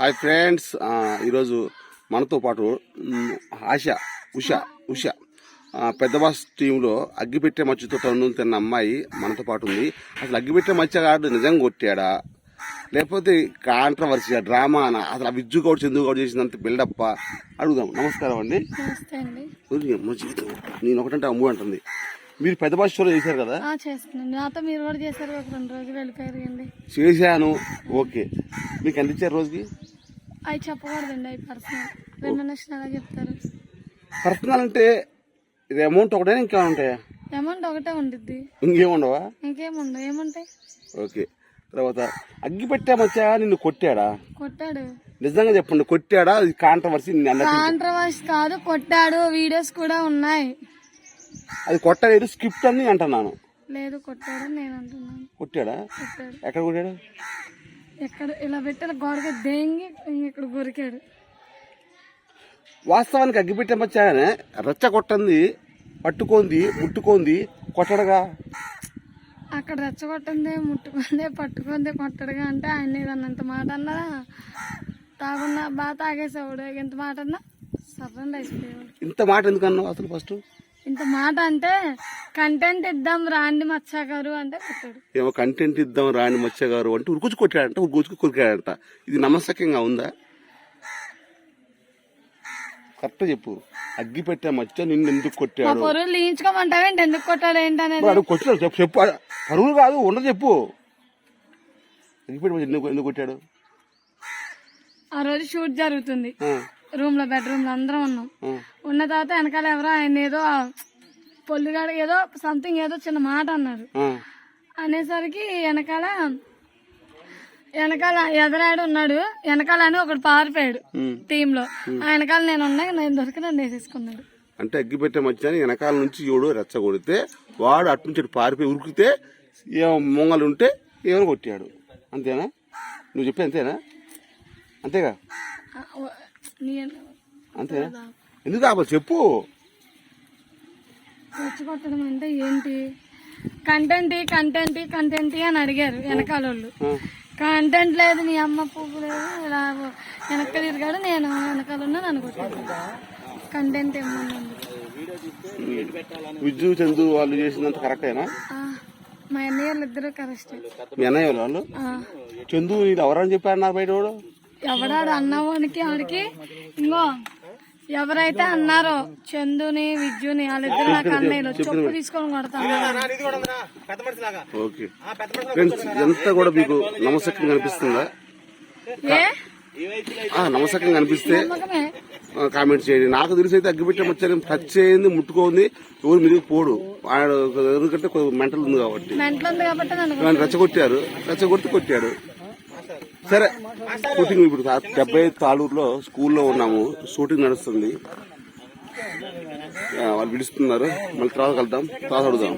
Hi friends. ఈరోజు మనతో పాటు ఆశ ఉష ఉష. పెద్ద బాస్ టీంలో అగ్గిపెట్టే మచ్చతో తన్నులు తిన్న అమ్మాయి మనతో పాటు ఉంది. అసలు అగ్గిపెట్టే మచ్చగాడు నిజంగా కొట్టాడా? లేకపోతే కాంట్రవర్సీ డ్రామా అన? అసలు ఆ విజ్జు గౌడ్ చందు గౌడ్ చేసినంత బిల్డప్ అడుగుదాం. నమస్కారం అండి. జీవితం. నేను ఒకటంటే అమ్ము అంటుంది. మీరు పెద్ద బాస్ షోలో చేశారు కదా? నాతో మీరు కూడా చేశారు ఒక రెండు రోజులు వెళ్ళిపోయారు చేశాను. ఓకే. మీకు ఎంత ఇచ్చారు రోజుకి? అవి చెప్పకూడదండి అవి పర్సనల్ రెమ్యునేషన్ ఎలా చెప్తారు. పర్సనల్ అంటే ఇది అమౌంట్ ఒకటే ఇంకేమైనా ఉంటాయా? అమౌంట్ ఒకటే ఉండిద్ది. ఇంకేముండవా? ఇంకేముండవు ఏముంటాయి ఓకే. తర్వాత అగ్గి పెట్టామచ్చా నిన్ను కొట్టాడా? కొట్టాడు. నిజంగా చెప్పండి కొట్టాడా? అది కాంట్రవర్సీ కాంట్రవర్స్ కాదు కొట్టాడు. వీడియోస్ కూడా ఉన్నాయి. అది కొట్టలేదు స్క్రిప్ట్ అని అంటున్నాను. లేదు కొట్టాడు నేను అంటున్నాను. కొట్టాడు. ఎక్కడ కొట్టాడు? ఎక్కడ ఇలా పెట్టిన గోడకి దేంగి ఇక్కడ గురికాడు. వాస్తవానికి అగ్గి పెట్టామచ్చానే రచ్చ కొట్టింది పట్టుకుంది ముట్టుకుంది కొట్టడగా. అక్కడ రెచ్చగొట్టింది ముట్టుకుంది పట్టుకుంది కొట్టడుగా అంటే ఆయన ఏదన్నా ఇంత మాట అన్నా తాగున్నా బాగా తాగేసేవాడు. ఇంత మాట అన్నా సర్రండి ఇంత మాట ఎందుకు అన్నావు అసలు ఫస్ట్ ఇంత మాట అంటే కంటెంట్ ఇద్దాం రాండి మచ్చా గారు అంటే కొట్టాడు. ఏమో కంటెంట్ ఇద్దాం రాని మచ్చ గారు అంటే ఉరుకుచి కొట్టాడంట ఉరుకుచి కొరికాడంట. ఇది నమ్మసక్యంగా ఉందా? కరెక్ట్ చెప్పు. అగ్గి పెట్టే మచ్చ నిన్ను ఎందుకు కొట్టాడు? పొరులు లీయించుకోమంటావేంటి ఎందుకు కొట్టాడు ఏంటనేది? కొట్టాడు చెప్పు చెప్పు. పరువులు కాదు ఉండదు చెప్పు. అగ్గి పెట్టే ఎందుకు ఎందుకు కొట్టాడు? ఆ రోజు షూట్ జరుగుతుంది. రూమ్లో బెడ్రూమ్లో అందరం ఉన్నాం. ఉన్న తర్వాత వెనకాల ఎవరో ఆయన ఏదో పొల్లిగాడు ఏదో సంథింగ్ ఏదో చిన్న మాట అన్నారు. అనేసరికి వెనకాల వెనకాల ఎదరాడు ఉన్నాడు. వెనకాల అని ఒకడు పారిపోయాడు. టీమ్లో. ఆ. వెనకాల నేను ఉన్నా నేను దొరికి నన్ను వేసేసుకున్నాడు. అంటే అగ్గి పెట్టే మచ్చని వెనకాల నుంచి ఎవడు రెచ్చగొడితే వాడు అటు నుంచి పారిపోయి ఉరికితే మొంగలు ఉంటే ఏమైనా కొట్టాడు. అంతేనా? నువ్వు చెప్పి అంతేనా? అంతేగా? అంతేనా? ఎందుకు కావాలి చెప్పు. రెచ్చగొట్టడం అంటే ఏంటి? కంటెంట్ కంటెంట్ కంటెంట్ అని అడిగారు వెనకాల వాళ్ళు. కంటెంట్ లేదు నీ అమ్మ పువ్వు లేదు ఇలా వెనక తిరిగాడు నేను వెనకాల ఉన్నా నన్ను కొట్టాడు. కంటెంట్ ఏమన్నా విద్యు చందు వాళ్ళు చేసినంత కరెక్టేనా మా అన్నయ్యలు ఇద్దరు కరెక్ట్. మీ అన్నయ్య వాళ్ళు? చందు ఇది ఎవరని చెప్పి అన్నారు బయట ఎవడాడు అన్నవానికి ఆడికి? ఇంకో ఎవరైతే అన్నారో చందుని విద్యుని వాళ్ళిద్దరు నాకు అన్నయ్యలు చొప్పు. తీసుకొని కొడతాను. ఓకే. ఫ్రెండ్స్ ఇదంతా కూడా మీకు నమ్మసక్యంగా అనిపిస్తుందా ఏ? నమ్మకమే. ఆ, కామెంట్ చేయండి. నాకు తెలిసి అయితే అగ్గిపెట్టే మచ్చని టచ్ చేయింది ముట్టుకోంది ఎవరు మీద పోడు. వాడు ఎందుకంటే మెంటల్ ఉంది కాబట్టి. మెంటల్ ఉంది కాబట్టి నన్ను వాడిని రెచ్చగొట్టారు. రెచ్చగొట్టి కొట్టాడు. సరే షూటింగ్ ఇప్పుడు డెబ్బై ఐదు తాళూరులో స్కూల్లో ఉన్నాము. షూటింగ్ నడుస్తుంది. వాళ్ళు పిలుస్తున్నారు మళ్ళీ తర్వాత కలుద్దాం. తర్వాత అడుగుదాం.